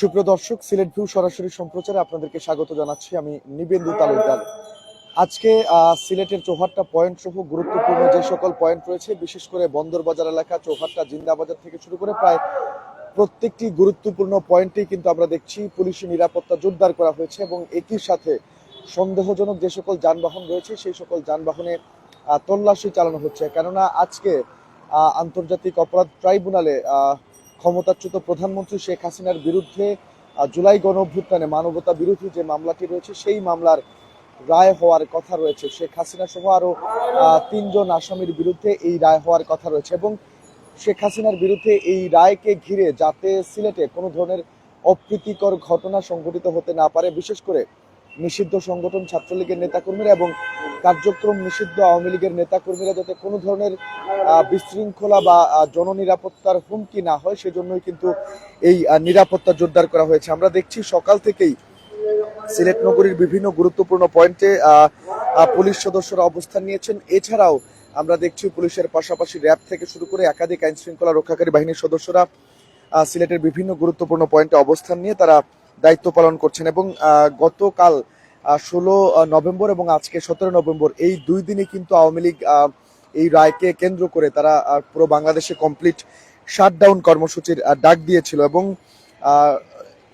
সুপ্রিয় দর্শক, সিলেট ভিউ সরাসরি সম্প্রচারে আপনাদেরকে স্বাগত জানাচ্ছি। আমি নিবেন্দু তালুকদার। আজকে সিলেটের চৌহাট্টা পয়েন্ট সহ গুরুত্বপূর্ণ যে সকল পয়েন্ট রয়েছে, বিশেষ করে বন্দরবাজার এলাকা, চৌহাট্টা জিন্দাবাজার থেকে শুরু করে প্রায় প্রত্যেকটি গুরুত্বপূর্ণ পয়েন্টেই কিন্তু আমরা দেখছি পুলিশি নিরাপত্তা জোরদার করা হয়েছে এবং একই সাথে সন্দেহজনক যে সকল যানবাহন রয়েছে, সেই সকল যানবাহনে তল্লাশি চালানো হচ্ছে। কেননা আজকে আন্তর্জাতিক অপরাধ ট্রাইব্যুনালে ক্ষমতাচ্যুত প্রধানমন্ত্রী শেখ হাসিনার বিরুদ্ধে জুলাই গণ অভ্যুত্থানে মানবতা বিরোধী যে মামলাটি রয়েছে, সেই মামলার রায় হওয়ার কথা রয়েছে। শেখ হাসিনা সহ আরও তিনজন আসামির বিরুদ্ধে এই রায় হওয়ার কথা রয়েছে এবং শেখ হাসিনার বিরুদ্ধে এই রায়কে ঘিরে যাতে সিলেটে কোনো ধরনের অপ্রীতিকর ঘটনা সংঘটিত হতে না পারে, বিশেষ করে নিষিদ্ধ সংগঠন ছাত্রলীগের নেতাকর্মীরা এবং কার্যক্রম নিষিদ্ধ আওয়ামী লীগের নেতাকর্মীরা যাতে কোনো ধরনের বিশৃঙ্খলা বা জননিরাপত্তার হুমকি না হয়, সেজন্যই কিন্তু এই নিরাপত্তা জোরদার করা হয়েছে। আমরা দেখছি সকাল থেকেই সিলেট নগরীর বিভিন্ন গুরুত্বপূর্ণ পয়েন্টে পুলিশ সদস্যরা অবস্থান নিয়েছেন। এছাড়াও আমরা দেখছি পুলিশের পাশাপাশি র্যাব থেকে শুরু করে একাধিক আইন শৃঙ্খলা রক্ষাকারী বাহিনীর সদস্যরা সিলেটের বিভিন্ন গুরুত্বপূর্ণ পয়েন্টে অবস্থান নিয়ে তারা দায়িত্ব পালন করছেন এবং গতকাল ষোলো নভেম্বর এবং আজকে সতেরো নভেম্বর, এই দুই দিনে কিন্তু আওয়ামী লীগ এই রায়কে কেন্দ্র করে তারা পুরো বাংলাদেশে কমপ্লিট শাটডাউন কর্মসূচির ডাক দিয়েছিল এবং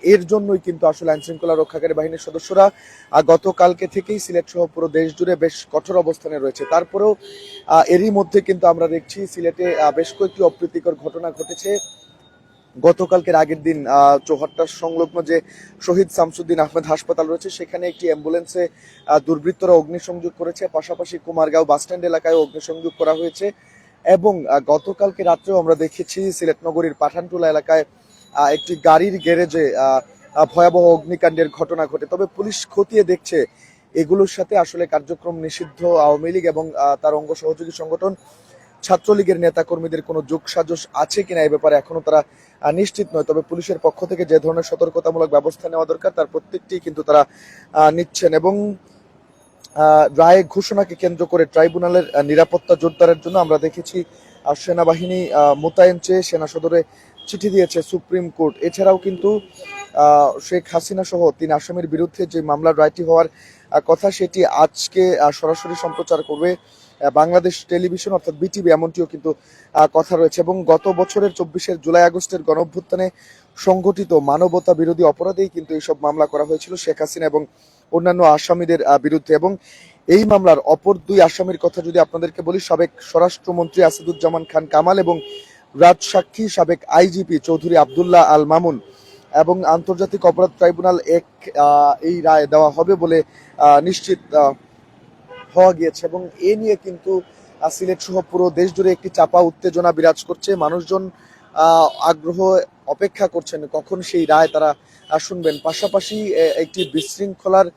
এর জন্যই কিন্তু আসলে আইন শৃঙ্খলা রক্ষাকারী বাহিনীর সদস্যরা গতকালকে থেকেই সিলেট সহ পুরো দেশ জুড়ে বেশ কঠোর অবস্থানে রয়েছে। তারপরেও এরই মধ্যে কিন্তু আমরা দেখছি সিলেটে বেশ কয়েকটি অপ্রীতিকর ঘটনা ঘটেছে। গতকালকের আগের দিন চৌহাট্টার সংলগ্ন যে শহীদ শামসুদ্দিন আহমেদ হাসপাতাল রয়েছে, সেখানে একটি অ্যাম্বুলেন্সে দুর্বৃত্তরা অগ্নিসংযোগ করেছে, পাশাপাশি কুমারগাঁও বাসস্ট্যান্ড এলাকায় অগ্নিসংযোগ করা হয়েছে এবং গতকালকে রাত্রেও আমরা দেখেছি সিলেট নগরীর পাঠানটুলা এলাকায় একটি গাড়ির গ্যারেজে ভয়াবহ অগ্নিকাণ্ডের ঘটনা ঘটে। তবে পুলিশ খতিয়ে দেখছে, এগুলোর সাথে আসলে কার্যক্রম নিষিদ্ধ আওয়ামী লীগ এবং তার অঙ্গ সহযোগী সংগঠন ছাত্রলীগের নেতাকর্মীদের কোনো যোগসাজশ আছে কিনা এ ব্যাপারে এখনও তারা নিশ্চিত নয়। তবে পুলিশের পক্ষ থেকে যে ধরনের সতর্কতামূলক ব্যবস্থা নেওয়া দরকার, তার প্রত্যেকটি কিন্তু তারা নিচ্ছেন এবং রায় ঘোষণাকে কেন্দ্র করে ট্রাইব্যুনালের নিরাপত্তা জোরদারের জন্য আমরা দেখেছি সেনাবাহিনী মোতায়েন চেয়ে সেনা সদরে চিঠি দিয়েছে সুপ্রিম কোর্ট। এছাড়াও কিন্তু শেখ হাসিনা সহ তিন আসামির বিরুদ্ধে যে মামলার রায়টি হওয়ার কথা সেটি আজকে সরাসরি সম্প্রচার করবে বাংলাদেশ টেলিভিশন অর্থাৎ বিটিভি এমনটিও কিন্তু কথা রয়েছে। এবং গত বছরের চব্বিশের জুলাই আগস্টের গণঅভ্যুত্থানে সংঘটিত মানবতা বিরোধী অপরাধেই কিন্তু এইসব মামলা করা হয়েছিল শেখ হাসিনা এবং অন্যান্য আসামিদের বিরুদ্ধে। এবং এই মামলার অপর দুই আসামির কথা যদি আপনাদেরকে বলি, সাবেক স্বরাষ্ট্রমন্ত্রী আসাদুজ্জামান খান কামাল এবং রাজসাক্ষী সাবেক আইজিপি চৌধুরী আবদুল্লাহ আল মামুন। এবং আন্তর্জাতিক অপরাধ ট্রাইব্যুনাল এক এই রায় দেওয়া হবে বলে নিশ্চিত হওয়া গিয়েছে এবং এ নিয়ে কিন্তু সিলেট সহ পুরো দেশ জুড়ে একটি চাপা উত্তেজনা বিরাজ করছে। মানুষজন আগ্রহ অপেক্ষা করছেন কখন সেই রায় তারা শুনবেন। পাশাপাশি একটি বিশৃঙ্খলার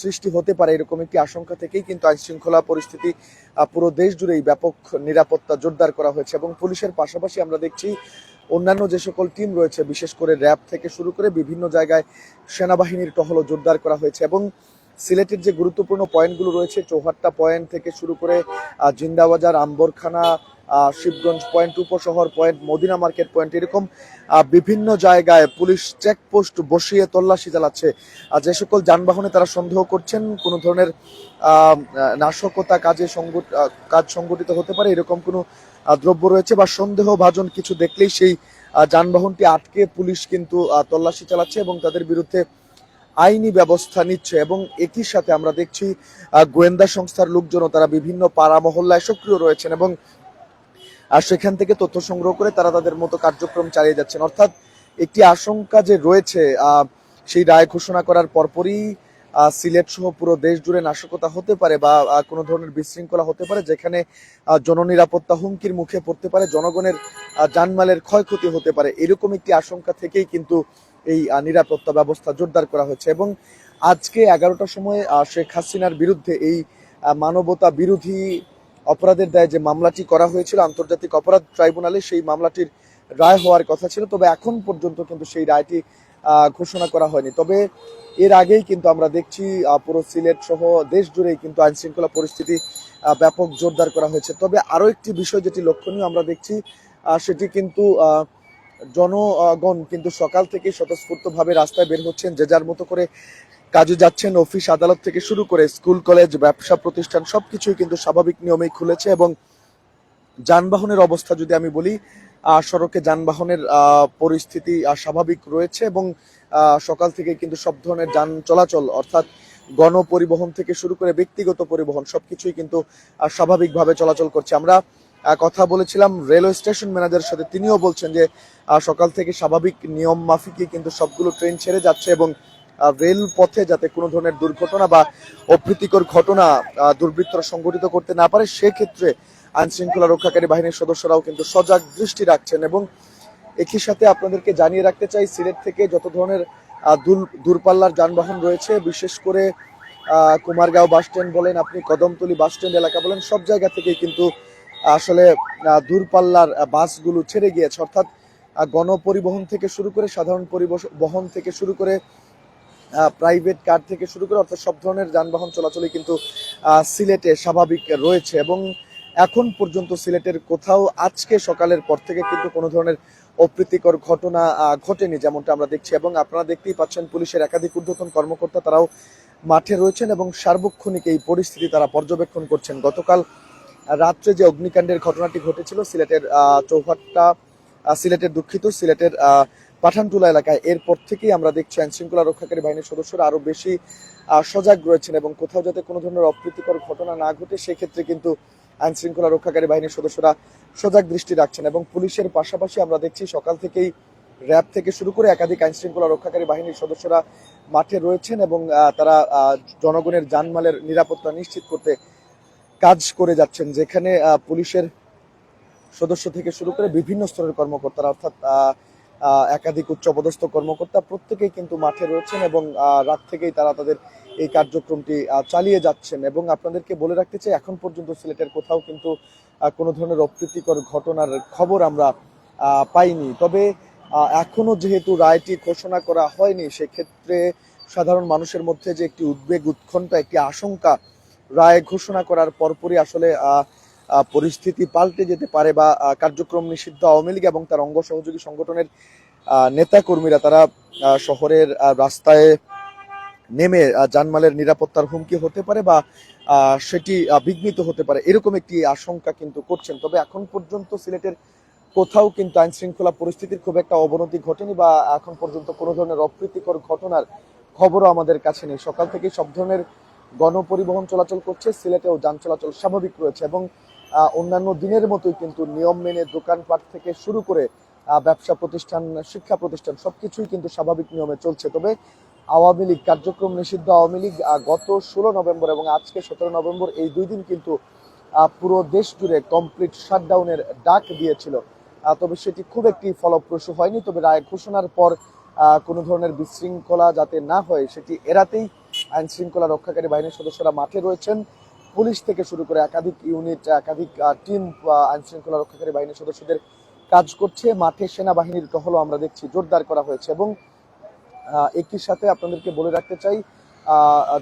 সৃষ্টি হতে পারে এরকম একটি আশঙ্কা থেকেই কিন্তু আইন শৃঙ্খলা পরিস্থিতি পুরো দেশ জুড়েই ব্যাপক নিরাপত্তা জোরদার করা হয়েছে এবং পুলিশের পাশাপাশি আমরা দেখছি অন্যান্য যে সকল টিম রয়েছে, বিশেষ করে র্যাব থেকে শুরু করে বিভিন্ন জায়গায় সেনাবাহিনীর টহলও জোরদার করা হয়েছে এবং সিলেটের যে গুরুত্বপূর্ণ পয়েন্টগুলো রয়েছে, চৌহাট্টা পয়েন্ট থেকে শুরু করে Zindabazar, Ambarkhana Shibganj point, Upashahar point, Madina market point, এরকম বিভিন্ন জায়গায় পুলিশ চেকপোস্ট বসিয়ে তল্লাশি চালাচ্ছে। যে সকল যানবাহনে তারা সন্দেহ করছেন, কোনো ধরনের নাশকতা কাজে কাজ সংগঠিত হতে পারে, এরকম কোনো দ্রব্য রয়েছে বা সন্দেহ ভাজন কিছু দেখলেই সেই যানবাহনটি আটকে পুলিশ কিন্তু তল্লাশি চালাচ্ছে এবং তাদের বিরুদ্ধে আইনি ব্যবস্থা নিচ্ছে এবং একই সাথে আমরা দেখছি গোয়েন্দা সংস্থার লোকজনও তারা বিভিন্ন পাড়া মহল্লায় সক্রিয় রয়েছেন এবং আর সেখান থেকে তথ্য সংগ্রহ করে তারা তাদের মতো কার্যক্রম চালিয়ে যাচ্ছেন। অর্থাৎ একটি আশঙ্কা যে রয়েছে সেই রায় ঘোষণা করার পরপরই সিলেট সহ পুরো দেশ জুড়ে নাশকতা হতে পারে বা কোনো ধরনের বিশৃঙ্খলা হতে পারে, যেখানে জননিরাপত্তা হুমকির মুখে পড়তে পারে, জনগণের জানমালের ক্ষয়ক্ষতি হতে পারে, এরকম একটি আশঙ্কা থেকেই কিন্তু এই নিরাপত্তা ব্যবস্থা জোরদার করা হয়েছে এবং আজকে এগারোটার সময় শেখ হাসিনার বিরুদ্ধে এই মানবতা বিরোধী অপরাধের দায়ে যে মামলাটি করা হয়েছিল, আন্তর্জাতিক অপরাধ ট্রাইব্যুনালে সেই মামলাটির রায় হওয়ার কথা ছিল। তবে এখন পর্যন্ত কিন্তু সেই রায়টি ঘোষণা করা হয়নি। তবে এর আগেই কিন্তু আমরা দেখছি পুরো সিলেট সহ দেশ জুড়েই কিন্তু আইন শৃঙ্খলা পরিস্থিতি ব্যাপক জোরদার করা হয়েছে। তবে আরও একটি বিষয় যেটি লক্ষণীয় আমরা দেখছি সেটি কিন্তু জনগণ কিন্তু সকাল থেকে স্বতঃস্ফূর্তভাবে রাস্তায় বের হচ্ছেন, যে যার মতো করে কাজে যাচ্ছেন, অফিস, আদালত থেকে শুরু করে স্কুল, কলেজ, ব্যবসা প্রতিষ্ঠান, সবকিছুই কিন্তু স্বাভাবিক নিয়মেই খুলেছে এবং যানবাহনের অবস্থা যদি আমি বলি সড়কে যানবাহনের পরিস্থিতি স্বাভাবিক রয়েছে এবং সকাল থেকে কিন্তু সব ধরনের যান চলাচল অর্থাৎ গণপরিবহন থেকে শুরু করে ব্যক্তিগত পরিবহন সবকিছুই কিন্তু স্বাভাবিকভাবে চলাচল করছে। আমরা কথা বলেছিলাম রেলওয়ে স্টেশন ম্যানেজারের সাথে। তিনিও বলছেন যে সকাল থেকে স্বাভাবিক নিয়ম মাফিকই কিন্তু সবগুলো ট্রেন ছেড়ে যাচ্ছে এবং রেল পথে যাতে কোনো ধরনের দুর্ঘটনা বা অপ্রীতিকর ঘটনা দুর্বৃত্তরা সংঘটিত করতে না পারে, সেক্ষেত্রে আইন শৃঙ্খলা রক্ষাকারী বাহিনীর সদস্যরাও কিন্তু সজাগ দৃষ্টি রাখছেন এবং একই সাথে আপনাদেরকে জানিয়ে রাখতে চাই, সিলেট থেকে যত ধরনের দূর- দূরপাল্লার যানবাহন রয়েছে, বিশেষ করে কুমারগাঁও বাস স্ট্যান্ড বলেন আপনি, কদমতলি বাস স্ট্যান্ড এলাকা বলেন, সব জায়গা থেকেই কিন্তু আসলে দূরপাল্লার বাসগুলো ছেড়ে গিয়েছে। অর্থাৎ গণপরিবহন থেকে শুরু করে, সাধারণ পরিবহন থেকে শুরু করে প্রাইভেট কার থেকে শুরু করে, অর্থাৎ সব ধরনের যানবাহন চলাচলই কিন্তু সিলেটে স্বাভাবিক রয়েছে এবং এখন পর্যন্ত সিলেটের কোথাও আজকে সকালের পর থেকে কিন্তু কোনো ধরনের অপ্রীতিকর ঘটনা ঘটেনি যেমনটা আমরা দেখছি এবং আপনারা দেখতেই পাচ্ছেন পুলিশের একাধিক ঊর্ধ্বতন কর্মকর্তা তারাও মাঠে রয়েছেন এবং সার্বক্ষণিক এই পরিস্থিতি তারা পর্যবেক্ষণ করছেন। গতকাল রাত্রে যে অগ্নিকাণ্ডের ঘটনাটি ঘটেছিল, সিলেটের চৌহাট্টা সিলেটের দুঃখিত, সিলেটের পাঠানটুলা এলাকায়। এরপর থেকেই আমরা দেখছি আইন শৃঙ্খলা রক্ষাকারী বাহিনীর সদস্যরা আরও বেশি সজাগ রয়েছেন এবং কোথাও যাতে কোনো ধরনের অপ্রীতিকর ঘটনা না ঘটে, সেক্ষেত্রে কিন্তু আইন শৃঙ্খলা রক্ষাকারী বাহিনীর সদস্যরা সজাগ দৃষ্টি রাখছেন এবং পুলিশের পাশাপাশি আমরা দেখছি সকাল থেকেই র্যাব থেকে শুরু করে একাধিক আইন শৃঙ্খলা রক্ষাকারী বাহিনীর সদস্যরা মাঠে রয়েছেন এবং তারা জনগণের জানমালের নিরাপত্তা নিশ্চিত করতে কাজ করে যাচ্ছেন, যেখানে পুলিশের সদস্য থেকে শুরু করে বিভিন্ন স্তরের কর্মকর্তারা, অর্থাৎ একাধিক উচ্চপদস্থ কর্মকর্তা প্রত্যেকেই কিন্তু মাঠে রয়েছেন এবং রাত থেকেই তারা তাদের এই কার্যক্রমটি চালিয়ে যাচ্ছেন এবং আপনাদেরকে বলে রাখতে চাই, এখন পর্যন্ত সিলেটের কোথাও কিন্তু কোনো ধরনের অপ্রীতিকর ঘটনার খবর আমরা পাইনি। তবে এখনও যেহেতু রায়টি ঘোষণা করা হয়নি, সেক্ষেত্রে সাধারণ মানুষের মধ্যে যে একটি উদ্বেগ, উৎকণ্ঠা, একটি আশঙ্কা রায় ঘোষণা করার পরপরই আসলে পরিস্থিতি পাল্টে যেতে পারে বা কার্যক্রম নিষিদ্ধ আওয়ামী লীগ এবং তার অঙ্গ সহযোগী সংগঠনের নেতা কর্মীরা তারা শহরের রাস্তায় নেমে জানমালের নিরাপত্তার হুমকি হতে পারে বা সেটি বিঘ্নিত হতে পারে। এরকম একটি আশঙ্কা কিন্তু করছেন। তবে এখন পর্যন্ত সিলেটের কোথাও কিন্তু আইন শৃঙ্খলা পরিস্থিতির খুব একটা অবনতি ঘটেনি বা, এখন পর্যন্ত কোনো ধরনের অপ্রীতিকর ঘটনার খবরও আমাদের কাছে নেই। সকাল থেকে সব ধরনের গণপরিবহন চলাচল করছে সিলেটেও যান চলাচল স্বাভাবিক রয়েছে এবং অন্যান্য দিনের মতোই কিন্তু নিয়ম মেনে দোকানপাট থেকে শুরু করে ব্যবসা প্রতিষ্ঠান, শিক্ষা প্রতিষ্ঠান সবকিছুই কিন্তু স্বাভাবিক নিয়মে চলছে। তবে আওয়ামী লীগ কার্যক্রম নিষিদ্ধ আওয়ামী লীগ গত ষোলো নভেম্বর এবং আজকে সতেরো নভেম্বর এই দুই দিন কিন্তু পুরো দেশ জুড়ে কমপ্লিট শাটডাউনের ডাক দিয়েছিল। তবে সেটি খুব একটি ফলপ্রসূ হয়নি, তবে রায় ঘোষণার পর কোনো ধরনের বিশৃঙ্খলা যাতে না হয় সেটি এড়াতেই আইন শৃঙ্খলা রক্ষাকারী বাহিনীর সদস্যরা মাঠে রয়েছেন। পুলিশ থেকে শুরু করে একাধিক ইউনিট, একাধিক টিম আইন শৃঙ্খলা রক্ষাকারী বাহিনীর সদস্যদের কাজ করছে। মাঠে সেনাবাহিনীর টহলও আমরা দেখছি, জোরদার করা হয়েছে এবং একই সাথে আপনাদেরকে বলে রাখতে চাই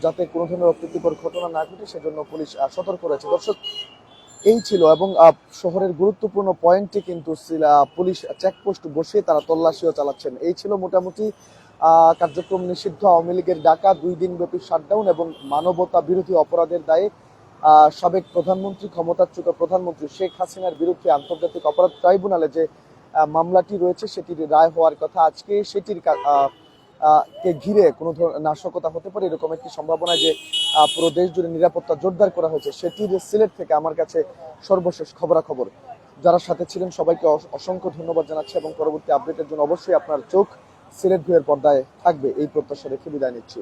যাতে কোনো ধরনের অপ্রীতিকর ঘটনা না ঘটে, সেজন্য পুলিশ সতর্ক রয়েছে। দর্শক, এই ছিল এবং শহরের গুরুত্বপূর্ণ পয়েন্টে কিন্তু পুলিশ চেকপোস্ট বসিয়ে তারা তল্লাশিও চালাচ্ছেন। এই ছিল মোটামুটি কার্যক্রম নিষিদ্ধ আওয়ামী লীগের ডাকা, দুই দিন ব্যাপী শাটডাউন এবং মানবতা বিরোধী অপরাধের দায়ে সাবেক প্রধানমন্ত্রী, ক্ষমতাচ্যুত প্রধানমন্ত্রী শেখ হাসিনার বিরুদ্ধে আন্তর্জাতিক অপরাধ ট্রাইব্যুনালে যে মামলাটি রয়েছে সেটির রায় হওয়ার কথা আজকে সেটির কা- ঘিরে কোনো ধরনের নাশকতা হতে পারে এরকম একটি সম্ভাবনা যে পুরো দেশ জুড়ে নিরাপত্তা জোরদার করা হয়েছে সেটির সিলেট থেকে আমার কাছে সর্বশেষ খবরাখবর। যারা সাথে ছিলেন সবাইকে অস- অসংখ্য ধন্যবাদ জানাচ্ছি এবং পরবর্তী আপডেটের জন্য অবশ্যই আপনার চোখ সিলেট ভিউয়ের পর্দায় থাকবে এই প্রত্যাশা রেখে বিদায় নিচ্ছি।